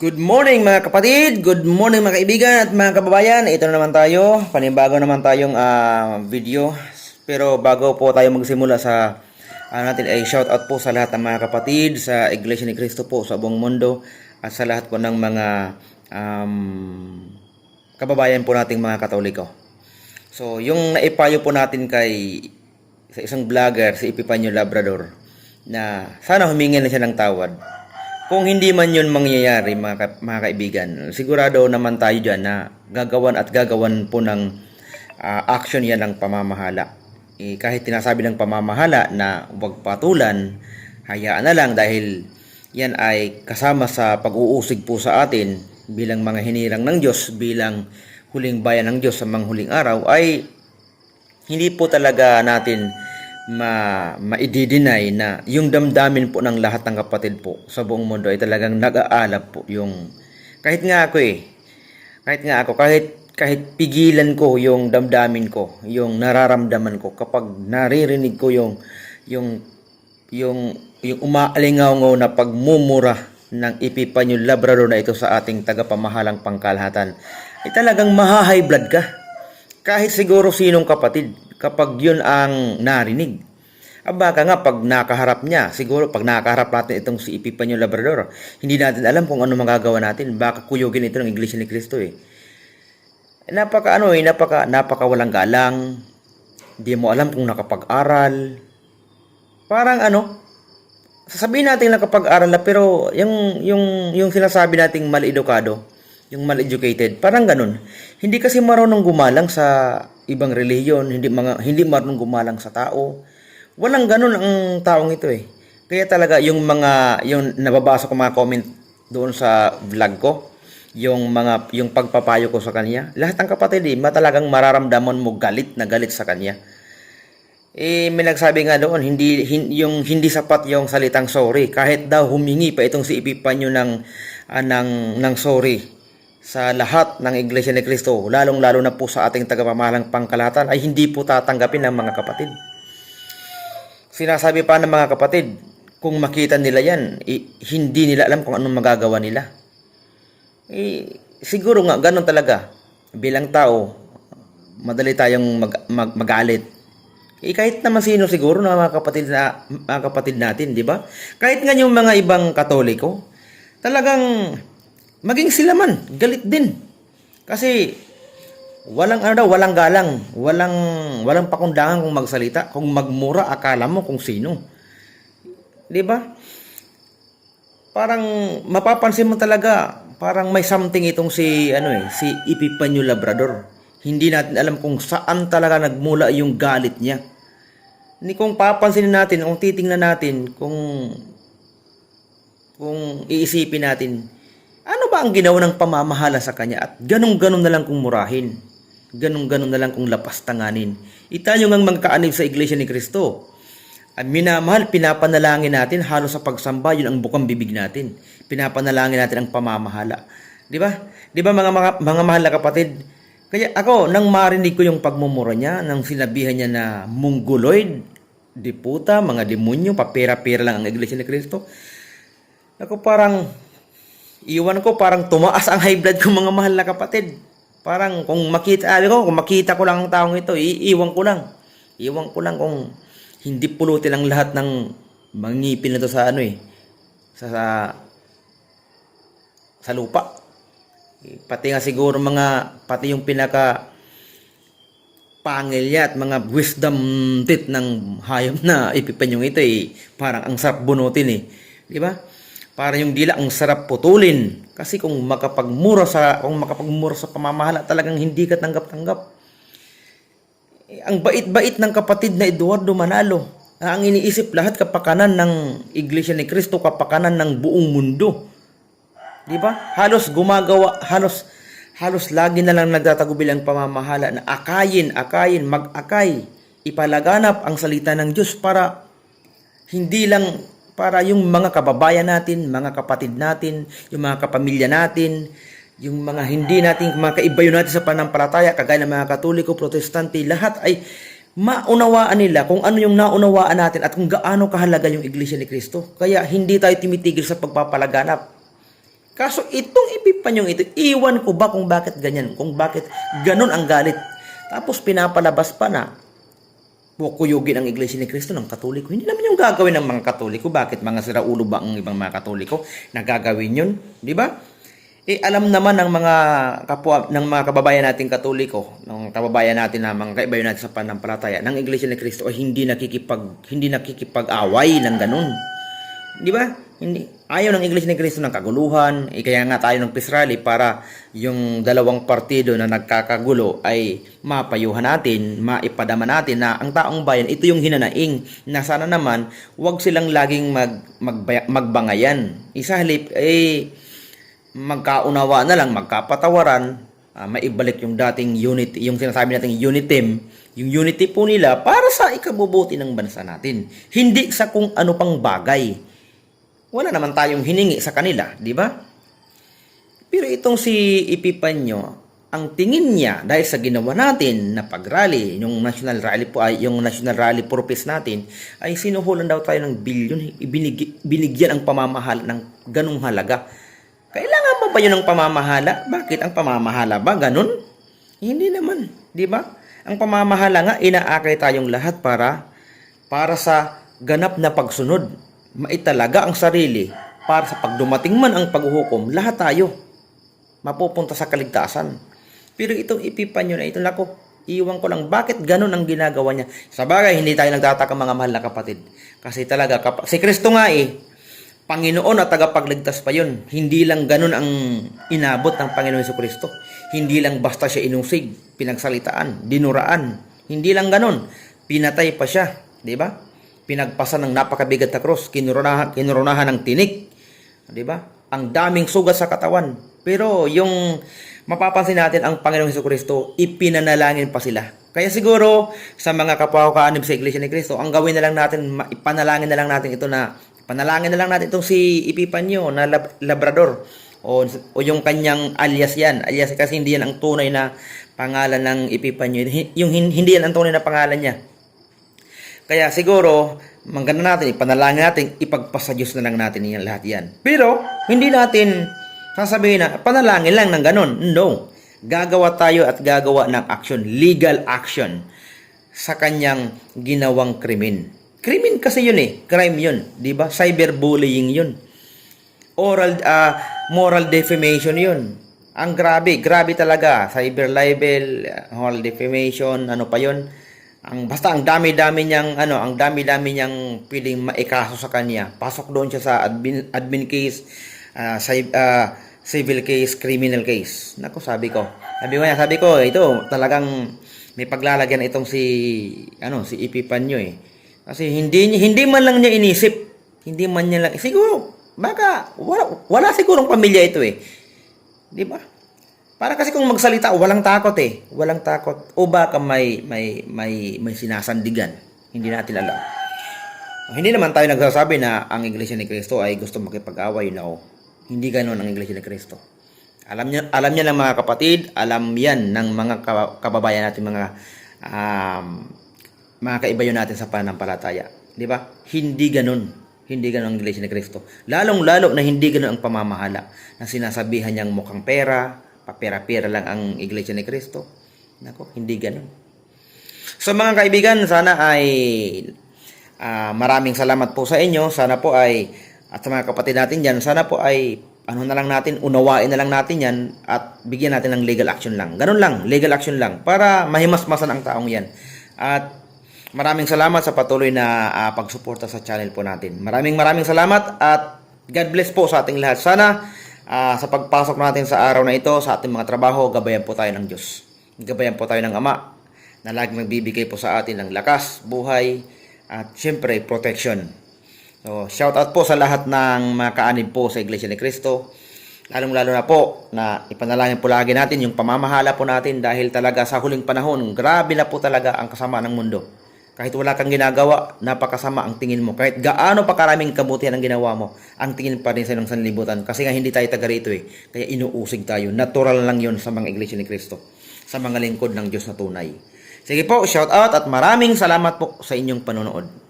Good morning mga kapatid, good morning mga kaibigan at mga kababayan. Ito na naman tayo, panibago naman tayong ah, video. Pero bago po tayo magsimula sa ano natin ay shout out po sa lahat ng mga kapatid sa Iglesia ni Cristo po sa buong mundo at sa lahat po ng mga um, kababayan po nating mga katoliko. So, yung naipayo po natin kay sa isang vlogger, si Epipanyo Labrador, na sana humingi na siya ng tawad. Kung hindi man yun mangyayari, mga, ka- mga kaibigan, sigurado naman tayo dyan na gagawan at gagawan po ng ah, action yan ng pamamahala. Eh, kahit tinasabi ng pamamahala na huwag patulan, hayaan na lang dahil yan ay kasama sa pag-uusig po sa atin bilang mga hinirang ng Diyos, bilang huling bayan ng Diyos sa mga huling araw, ay hindi po talaga natin ma maididinay na yung damdamin po ng lahat ng kapatid po sa buong mundo ay talagang nag-aalab po yung kahit nga ako eh kahit nga ako kahit kahit pigilan ko yung damdamin ko yung nararamdaman ko kapag naririnig ko yung yung yung yung umaalingaw na pagmumura ng Epipanyong Labrador na ito sa ating tagapamahalang pangkalahatan ay talagang maha-high blood ka. Kahit siguro sinong kapatid kapag yun ang narinig. Aba ka nga pag nakaharap niya, siguro pag nakaharap natin itong si Epipanyo Labrador, hindi natin alam kung ano magagawa natin. Baka kuyugin ito ng Iglesia ni Cristo eh. Napaka ano eh, napaka, napaka walang galang. Hindi mo alam kung nakapag-aral. Parang ano, sasabihin natin nakapag-aral na pero yung, yung, yung sinasabi nating mal-edukado, yung mal-educated, parang ganun. Hindi kasi marunong gumalang sa ibang relihiyon, hindi mga hindi marunong gumalang sa tao. Walang ganun ang taong ito eh. Kaya talaga yung mga yung nababasa ko mga comment doon sa vlog ko, yung mga yung pagpapayo ko sa kanya, lahat ng kapatid eh, matalagang mararamdaman mo galit na galit sa kanya. Eh, may nagsabi nga doon, hindi, hin- yung hindi sapat yung salitang sorry. Kahit daw humingi pa itong si Epipanyo ng, ah, ng, ng sorry sa lahat ng Iglesia ni Cristo, lalong-lalo na po sa ating tagapamahalang pangkalahatan, ay hindi po tatanggapin ng mga kapatid. Sinasabi pa ng mga kapatid, kung makita nila yan, eh, hindi nila alam kung anong magagawa nila. Eh, siguro nga, ganun talaga. Bilang tao, madali tayong mag, mag, magalit. Eh, kahit naman sino siguro na mga kapatid, na, mga kapatid natin, di ba? Kahit nga yung mga ibang katoliko, talagang maging sila man, galit din. Kasi walang ano daw, walang galang, walang walang pakundangan kung magsalita, kung magmura akala mo kung sino. 'Di ba? Parang mapapansin mo talaga, parang may something itong si ano eh, si Epipanyo Labrador. Hindi natin alam kung saan talaga nagmula yung galit niya. Ni kung papansinin natin, kung titingnan natin, kung kung iisipin natin, ba ang ginawa ng pamamahala sa kanya at ganong-ganon na lang kung murahin. Ganong-ganon na lang kung lapastanganin. Itayo ngang mga kaanib sa Iglesia ni Kristo. Ang minamahal, pinapanalangin natin halos sa pagsamba, yun ang bukang bibig natin. Pinapanalangin natin ang pamamahala. Di ba? Di ba mga, mga, mga mahal na kapatid? Kaya ako, nang marinig ko yung pagmumura niya, nang sinabihan niya na mongoloid, diputa, mga demonyo, papera-pera lang ang Iglesia ni Kristo. Ako parang, iwan ko parang tumaas ang high blood ko mga mahal na kapatid. Parang kung makita, sabi ko, kung makita ko lang ang taong ito, iiwan ko lang. Iwan ko lang kung hindi pulutin ang lahat ng mangipin na to sa ano eh, sa, sa, sa lupa. Eh, Pati nga siguro mga, pati yung pinaka pangil niya at mga wisdom tit ng hayop na ipipanyong ito eh, parang ang sarap bunutin eh. Di ba? Para yung dila ang sarap putulin. Kasi kung makapagmura sa kung makapagmura sa pamamahala talagang hindi ka tanggap-tanggap. Eh, ang bait-bait ng kapatid na Eduardo Manalo. na Ang iniisip lahat kapakanan ng Iglesia ni Cristo, kapakanan ng buong mundo. Di ba? Halos gumagawa, halos halos lagi na lang nagtatagubil ang pamamahala na akayin, akayin, mag-akay, ipalaganap ang salita ng Diyos para hindi lang para yung mga kababayan natin, mga kapatid natin, yung mga kapamilya natin, yung mga hindi natin, mga kaibayo natin sa panampalataya, kagaya ng mga katoliko, protestante, lahat ay maunawaan nila kung ano yung naunawaan natin at kung gaano kahalaga yung Iglesia ni Cristo. Kaya hindi tayo timitigil sa pagpapalaganap. Kaso itong ipipanyong ito, iwan ko ba kung bakit ganyan, kung bakit ganun ang galit. Tapos pinapalabas pa na kuyugin ang Iglesia ni Cristo ng Katoliko. Hindi naman yung gagawin ng mga Katoliko. Bakit mga siraulo ba ang ibang mga Katoliko na gagawin yun? Di ba? Eh, alam naman ng mga kapwa, ng mga kababayan nating Katoliko, ng kababayan natin na mga kaibayo natin sa panampalataya, ng Iglesia ni Cristo ay hindi nakikipag hindi nakikipag-away ng ganun. Di ba? Hindi ayaw ng Iglesia ni Cristo ng kaguluhan. Eh, kaya nga tayo ng peace para yung dalawang partido na nagkakagulo ay mapayuhan natin, maipadama natin na ang taong bayan ito yung hinanaing na sana naman wag silang laging mag, magbaya- magbangayan. Isa halip eh magkaunawa na lang, magkapatawaran, ah, maibalik yung dating unity, yung sinasabi nating unity yung unity po nila para sa ikabubuti ng bansa natin. Hindi sa kung ano pang bagay. Wala naman tayong hiningi sa kanila, di ba? Pero itong si Epipanyo, ang tingin niya dahil sa ginawa natin na pag-rally, yung national rally po ay yung national rally purpose natin ay sinuhulan daw tayo ng bilyon, binigyan ang pamamahal ng ganung halaga. Kailangan pa ba yun ng pamamahala? Bakit ang pamamahala ba ganun? Hindi naman, di ba? Ang pamamahala nga inaakay tayong lahat para para sa ganap na pagsunod. Maitalaga ang sarili para sa pagdumating man ang paghuhukom, lahat tayo mapupunta sa kaligtasan. Pero itong ipipanyo na ito, nako, iwan ko lang, bakit ganun ang ginagawa niya? Sa bagay, hindi tayo nagtataka mga mahal na kapatid. Kasi talaga, kap- si Kristo nga eh, Panginoon at tagapagligtas pa yun. Hindi lang ganun ang inabot ng Panginoon Yesu Kristo. Hindi lang basta siya inusig, pinagsalitaan, dinuraan. Hindi lang ganun. Pinatay pa siya, di ba? Pinagpasa ng napakabigat na krus, kinurunahan, kinurunahan ng tinik, di ba? Ang daming sugat sa katawan. Pero yung mapapansin natin ang Panginoong Hesus Kristo, ipinanalangin pa sila. Kaya siguro sa mga kapwa ko kaanib sa Iglesia ni Kristo, ang gawin na lang natin, ipanalangin na lang natin ito na panalangin na lang natin itong si Epipanyo na lab- labrador o, o yung kanyang alias yan. Alias kasi hindi yan ang tunay na pangalan ng Epipanyo. Hi- Yung hin- hindi yan ang tunay na pangalan niya. Kaya siguro, maganda natin, ipanalangin natin, ipagpasa Diyos na lang natin yan lahat yan. Pero, hindi natin sasabihin na, panalangin lang ng ganun. No. Gagawa tayo at gagawa ng action, legal action, sa kanyang ginawang krimen. Krimen kasi yun eh, crime yun, di ba? Cyberbullying yun. Oral, ah, moral defamation yun. Ang grabe, grabe talaga. Cyber libel, moral defamation, ano pa yun. Ang basta ang dami-dami niyang ano, ang dami-dami niyang pwedeng maikaso sa kanya. Pasok doon siya sa admin, admin case, ah, cy- ah, civil case, criminal case. Nako, sabi ko. Sabi ko niya, sabi ko, ito talagang may paglalagyan itong si ano, si Epipanyo eh. Kasi hindi hindi man lang niya inisip. Hindi man niya lang siguro baka wala, wala sigurong pamilya ito eh. 'Di ba? Para kasi kung magsalita, walang takot eh. Walang takot. O baka may, may, may, may sinasandigan. Hindi natin alam. Hindi naman tayo nagsasabi na ang Iglesia ni Cristo ay gusto makipag-away. No. Hindi ganoon ang Iglesia ni Cristo. Alam niya, alam niya ng mga kapatid, alam yan ng mga ka- kababayan natin, mga um, mga kaibayo natin sa pananampalataya. Di ba? Hindi ganun. Hindi ganun ang Iglesia ni Cristo. Lalong-lalo na hindi ganun ang pamamahala na sinasabihan niyang mukhang pera, papera-pera lang ang Iglesia ni Cristo. Nako, hindi ganun. So mga kaibigan, sana ay ah, maraming salamat po sa inyo. Sana po ay, at sa mga kapatid natin dyan, sana po ay ano na lang natin, unawain na lang natin yan at bigyan natin ng legal action lang. Ganun lang, legal action lang para mahimasmasan ang taong yan. At maraming salamat sa patuloy na ah, pagsuporta sa channel po natin. Maraming maraming salamat at God bless po sa ating lahat. Sana ah, sa pagpasok natin sa araw na ito, sa ating mga trabaho, gabayan po tayo ng Diyos. Gabayan po tayo ng Ama na laging magbibigay po sa atin ng lakas, buhay, at syempre protection. So, shout out po sa lahat ng mga kaanib po sa Iglesia ni Cristo. Lalong-lalo na po na ipanalangin po lagi natin yung pamamahala po natin dahil talaga sa huling panahon, grabe na po talaga ang kasama ng mundo. Kahit wala kang ginagawa, napakasama ang tingin mo. Kahit gaano pa karaming kabutihan ang ginawa mo, ang tingin pa rin sa ng sanlibutan. Kasi nga hindi tayo taga rito eh. Kaya inuusig tayo. Natural lang yon sa mga Iglesia ni Cristo. Sa mga lingkod ng Diyos na tunay. Sige po, shout out at maraming salamat po sa inyong panonood.